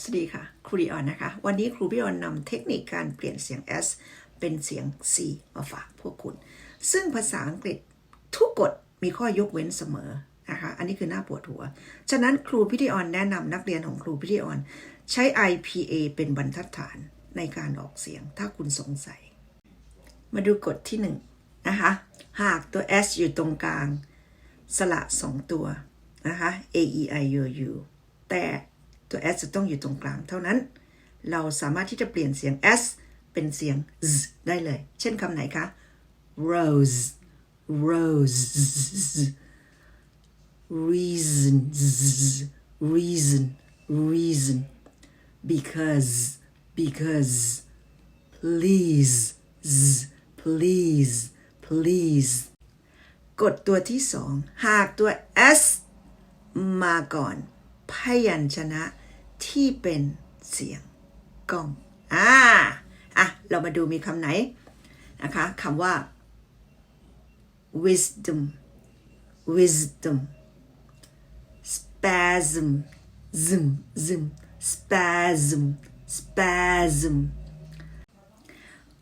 สวัสดีค่ะ ครูดิออนนะคะ วันนี้ครูดิออนนำเทคนิคการเปลี่ยนเสียง S เป็นเสียง C มาฝากพวกคุณ ซึ่งภาษาอังกฤษทุกกฎมีข้อยกเว้นเสมอนะคะ อันนี้คือหน้าปวดหัว ฉะนั้นครูพิธีออนแนะนำนักเรียนของครูพิธีออนใช้ IPA เป็นบรรทัดฐานในการออกเสียงถ้าคุณสงสัย มาดูกฎที่หนึ่งนะคะหากตัว S อยู่ตรงกลาง สระสองตัวนะคะ A E I O U แต่ ตัว S จะต้องอยู่ตรงกลางเท่านั้น เราสามารถที่จะเปลี่ยนเสียง S เป็นเสียง Z ได้เลย เช่นคำไหนคะ rose rose reason reason reason because because please please please กดตัวที่สอง หากตัว s มาก่อน พยัญชนะ ที่เป็นเสียงกล้องอ่าอะ เรามาดูมีคำไหนนะคะคำว่า wisdom wisdom spasm zim zim spasm spasm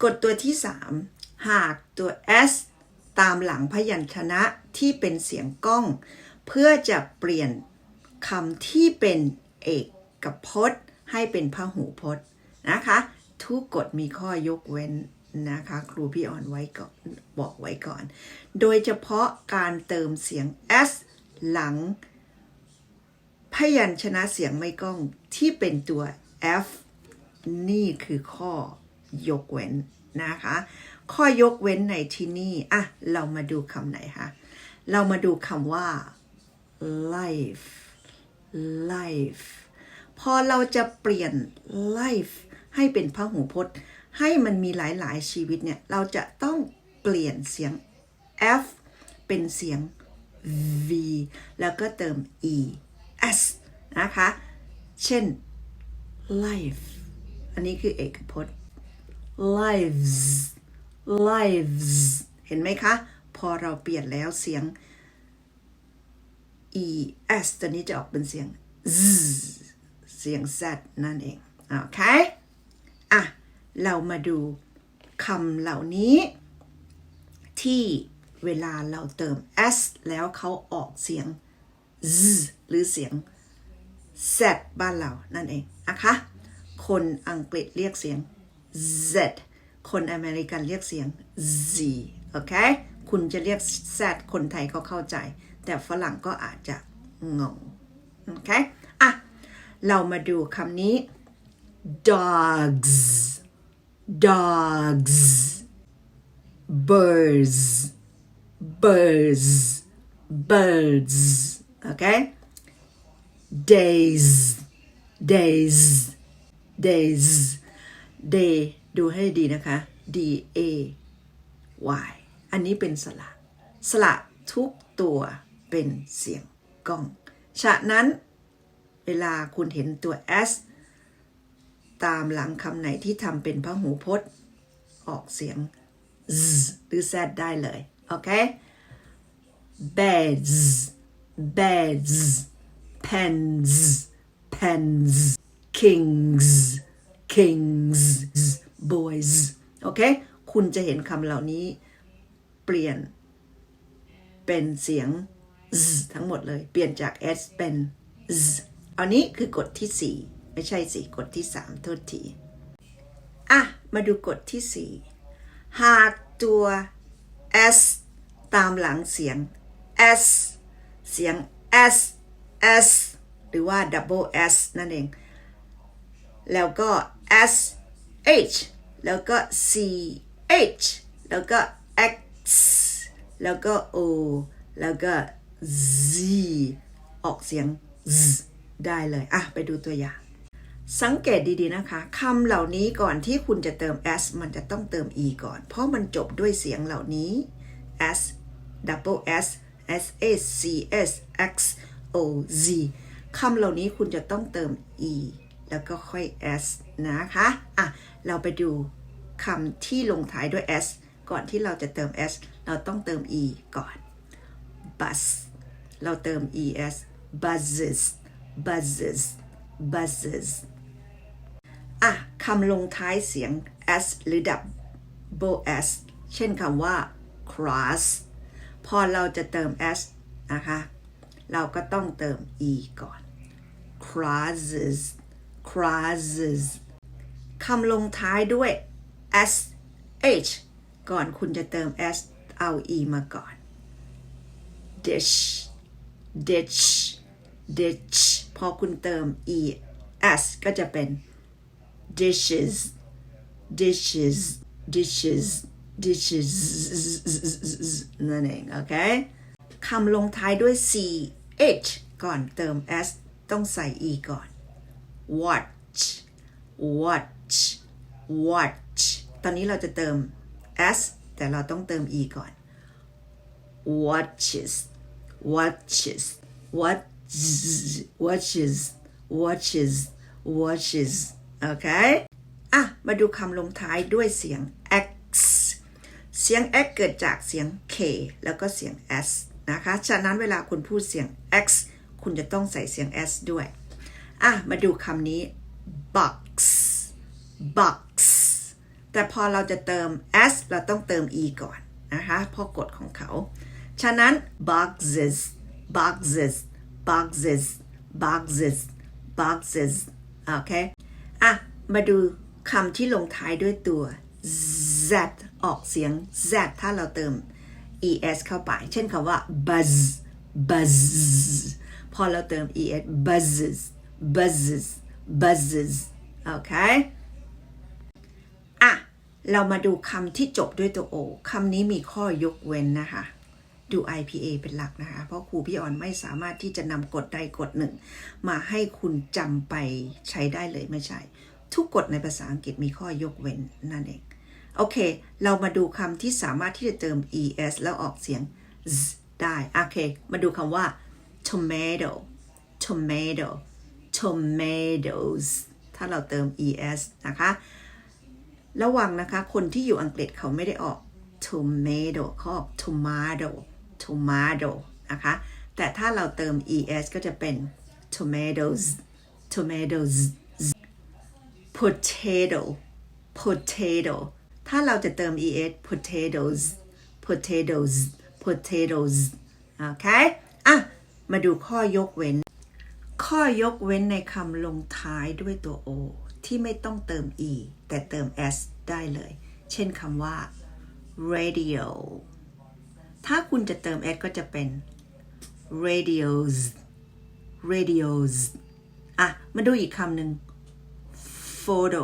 กดตัวที่ 3 หากตัว s ตามหลังพยัญชนะที่เป็นเสียงก้อง เพื่อจะเปลี่ยนคำที่เป็นเอก กับพจน์ให้เป็นพหูพจน์นะคะ ทุกกฎมีข้อยกเว้นนะคะ ครูพี่ออนไว้ก่อนบอกไว้ก่อน โดยเฉพาะการเติมเสียง s หลัง พยัญชนะเสียงไม่ก้องที่เป็นตัว f นี่คือข้อยกเว้นนะคะ ข้อยกเว้นในที่นี่อะเรามาดูคำไหนคะเรามาดูคำว่า life life พอเราจะเปลี่ยน life ให้เป็นพหูพจน์ ให้มันมีหลาย ๆ ชีวิตเนี่ย เราจะต้องเปลี่ยนเสียง f เป็นเสียง v แล้วก็เติม e s นะคะ เช่น life อันนี้คือเอกพจน์ lives lives เห็นไหมคะ พอเราเปลี่ยนแล้วเสียง e s ตัวนี้จะออกเป็นเสียง z เสียง z นั่นเอง โอเค อะ เรามาดูคำเหล่านี้ ที่เวลาเราเติม s แล้วเขาออกเสียง z หรือเสียง z บ้านเรา นั่นเองนะคะคนอังกฤษเรียกเสียง z คนอเมริกันเรียกเสียง z โอเค คุณจะเรียก z คนไทยก็เข้าใจ แต่ฝรั่งก็อาจจะงง โอเค เรามาดูคำนี้ dogs dogs birds birds birds โอเค days days days day ดูให้ดีนะคะ d a y อันนี้เป็นสระ สระทุกตัวเป็นเสียงก้อง ฉะนั้น เวลาคุณเห็นตัว s ตามหลังคำไหนที่ทำเป็นพหูพจน์ ออกเสียง z หรือ z ได้เลย โอเค beds beds pens pens kings kings boys โอเค คุณจะเห็นคำเหล่านี้เปลี่ยนเป็นเสียง z ทั้งหมดเลย เปลี่ยนจาก s เป็น z อันนี้คือกฎที่ 4 ไม่ใช่สิกฎที่ 3 โทษที อะ มาดูกฎที่ 4 หากตัว s ตามหลังเสียง s เสียง s s หรือว่า double s นั่นเอง แล้วก็ s h แล้วก็ c h แล้วก็ x แล้วก็ o แล้วก็ z ออกเสียง z ได้เลยอะไปดูตัวอย่าง สังเกตดีๆนะคะคำเหล่านี้ก่อนที่คุณจะเติม s มันจะต้องเติม e ก่อน เพราะมันจบด้วยเสียงเหล่านี้ s double s s a c s x o z คำเหล่านี้คุณจะต้องเติม e แล้วก็ค่อย s นะคะอะเราไปดูคำที่ลงท้ายด้วย s ก่อนที่เราจะเติม s เราต้องเติม e ก่อน bus เราเติม es buzzes buzzes buzzes อะคำลงท้ายเสียง s หรือ double s เช่นคำว่า cross พอเราจะเติม s นะคะ เราก็ต้องเติม e ก่อน crosses crosses คำลงท้ายด้วย s h ก่อนคุณจะเติม s เอา e มาก่อน dish ditch ditch พอคุณเติม es ก็จะเป็น dishes dishes dishes dishes นั่นเอง โอเคคำลงท้ายด้วย ch ก่อนเติม s ต้องใส่ e ก่อน watch watch watch ตอนนี้เราจะเติม s แต่เราต้องเติม e ก่อน watches watches watch watches watches watches โอเคอะ มาดูคำลงท้ายด้วยเสียง x เสียง x เกิดจากเสียง k แล้วก็เสียง s นะคะ ฉะนั้นเวลาคุณพูดเสียง x คุณจะต้องใส่เสียง s ด้วย อะ มาดูคำนี้ box box แต่พอเราจะเติม s เราต้องเติม e ก่อนนะคะเพราะกฎของเขา ฉะนั้น boxes boxes boxes boxes boxes โอเคอะ มาดูคำที่ลงท้ายด้วยตัว z ออกเสียง z ถ้าเราเติม es เข้าไป เช่นคำว่า buzz buzz พอเราเติม es buzzes buzzes buzzes โอเคอะ เรามาดูคำที่จบด้วยตัว o คำนี้มีข้อยกเว้นนะคะ ดู IPA เป็นหลักนะคะ เพราะครูพี่ออนไม่สามารถที่จะนำกฎใดกฎหนึ่ง มาให้คุณจำไปใช้ได้เลยไม่ใช่ ทุกกฎในภาษาอังกฤษมีข้อยกเว้นนั่นเอง โอเค เรามาดูคำที่สามารถที่จะเติม es แล้วออกเสียง z ได้ โอเค มาดูคำว่า tomato tomato tomatoes ถ้าเราเติม es นะคะ ระวังนะคะ คนที่อยู่อังกฤษเขาไม่ได้ออก tomato เขาออก tomato tomato นะคะ แต่ถ้าเราเติม es ก็จะเป็น tomatoes tomatoes potato potato ถ้าเราจะเติม es potatoes potatoes potatoes โอเค อะ มาดูข้อยกเว้น ข้อยกเว้นในคำลงท้ายด้วยตัว o ที่ไม่ต้องเติม e แต่เติม s ได้เลย เช่นคำว่า radio ถ้าคุณจะเติม s ก็จะเป็น radios radios อะ มาดูอีกคำหนึ่ง photo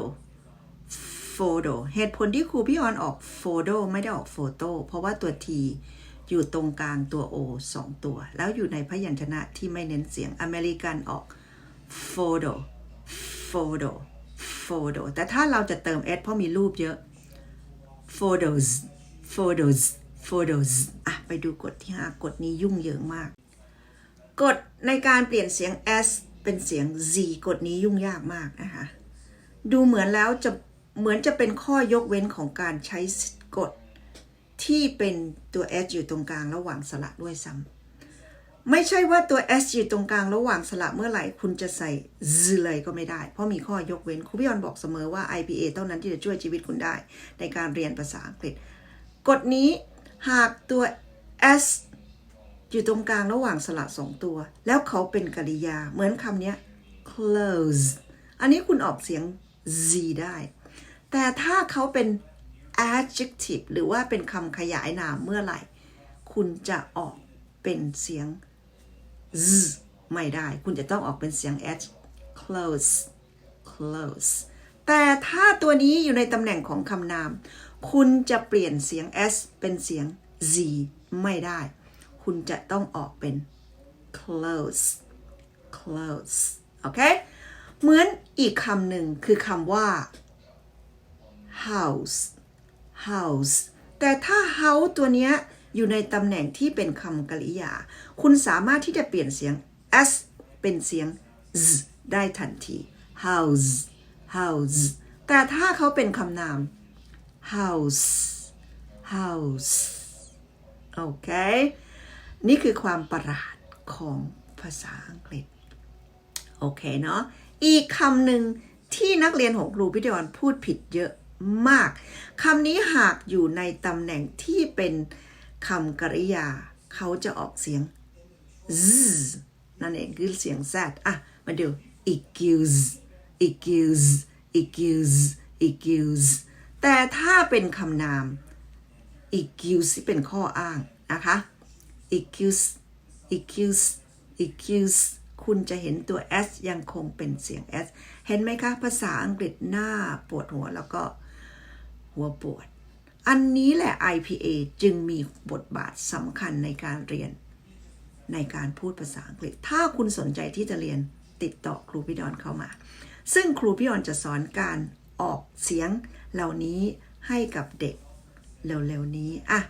photo เหตุผลที่ครูพี่ออนออก photo ไม่ได้ออก photo เพราะว่าตัว t อยู่ตรงกลางตัว o สองตัว แล้วอยู่ในพยัญชนะที่ไม่เน้นเสียงอเมริกันออก photo photo photo แต่ถ้าเราจะเติม s เพราะมีรูปเยอะ photos photos photos อะไปดูกฎที่ 5 กฎนี้ยุ่งเหยิงมาก กฎในการเปลี่ยนเสียง s เป็นเสียง z กฎนี้ยุ่งยากมากนะคะ ดูเหมือนแล้วจะเหมือนจะเป็นข้อยกเว้นของการใช้กฎที่เป็นตัว s อยู่ตรงกลางระหว่างสระด้วยซ้ำไม่ใช่ว่าตัว s อยู่ตรงกลางระหว่างสระเมื่อไหร่ คุณจะใส่ z เลยก็ไม่ได้ เพราะมีข้อยกเว้นครูพี่ออนบอกเสมอว่า IPA เท่านั้นที่จะช่วยชีวิตคุณได้ในการเรียนภาษาอังกฤษ กฎนี้ หากตัว s อยู่ตรงกลางระหว่างสระสองตัว แล้วเขาเป็นกริยา เหมือนคำนี้ close อันนี้คุณออกเสียง z ได้ แต่ถ้าเขาเป็น adjective หรือว่าเป็นคำขยายนามเมื่อไหร่ คุณจะออกเป็นเสียง z ไม่ได้ คุณจะต้องออกเป็นเสียง h close close แต่ถ้าตัวนี้อยู่ในตำแหน่งของคำนาม คุณจะเปลี่ยนเสียง s เป็นเสียง z ไม่ได้ คุณจะต้องออกเป็น close close โอเค เหมือนอีกคำหนึ่งคือคำว่า house house แต่ถ้า house ตัวเนี้ยอยู่ในตำแหน่งที่เป็นคำกริยา คุณสามารถที่จะเปลี่ยนเสียง s เป็นเสียง z ได้ทันที house house แต่ถ้าเขาเป็นคำนาม house house โอเค นี่คือความประหลาดของภาษาอังกฤษ โอเคเนาะ อีกคำหนึ่งที่นักเรียนของครูพิธีกรพูดผิดเยอะมาก คำนี้หากอยู่ในตำแหน่งที่เป็นคำกริยา เขาจะออกเสียง z นั่นเองคือเสียง z อะ มาดู excuse excuse excuse excuse แต่ถ้าเป็นคำนาม excuse ที่เป็นข้ออ้างนะคะ excuse excuse excuse คุณจะเห็นตัว s ยังคงเป็นเสียง s เห็นไหมคะ ภาษาอังกฤษหน้าปวดหัวแล้วก็หัวปวด อันนี้แหละ IPA จึงมีบทบาทสำคัญในการเรียน ในการพูดภาษาอังกฤษ ถ้าคุณสนใจที่จะเรียนติดต่อครูพี่ดอนเข้ามา ซึ่งครูพี่ดอนจะสอนการออกเสียง เหล่านี้ให้กับเด็กเร็วๆนี้อะ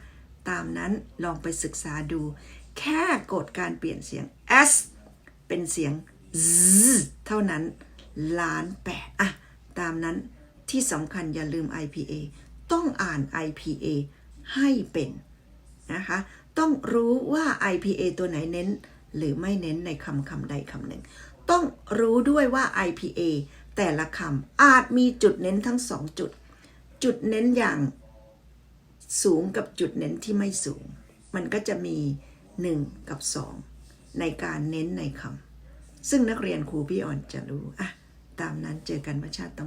ตามนั้นลองไปศึกษาดู แค่กดการเปลี่ยนเสียง s เป็นเสียง z เท่านั้นล้านแปดอะตามนั้นที่สำคัญอย่าลืม IPA ต้องอ่าน IPA ให้เป็นนะคะ ต้องรู้ว่า IPA ตัวไหนเน้น หรือไม่เน้นในคำคำใดคำหนึ่ง ต้องรู้ด้วยว่า IPA แต่ละคำอาจมีจุดเน้นทั้งสองจุด จุดเน้นอย่างสูงกับจุดเน้นที่ไม่สูง มันก็จะมี 1 กับ 2 ในการเน้นในคำซึ่งนักเรียนครูพี่อ่อนจะรู้ อะ ตามนั้นเจอกันประชาติต้อง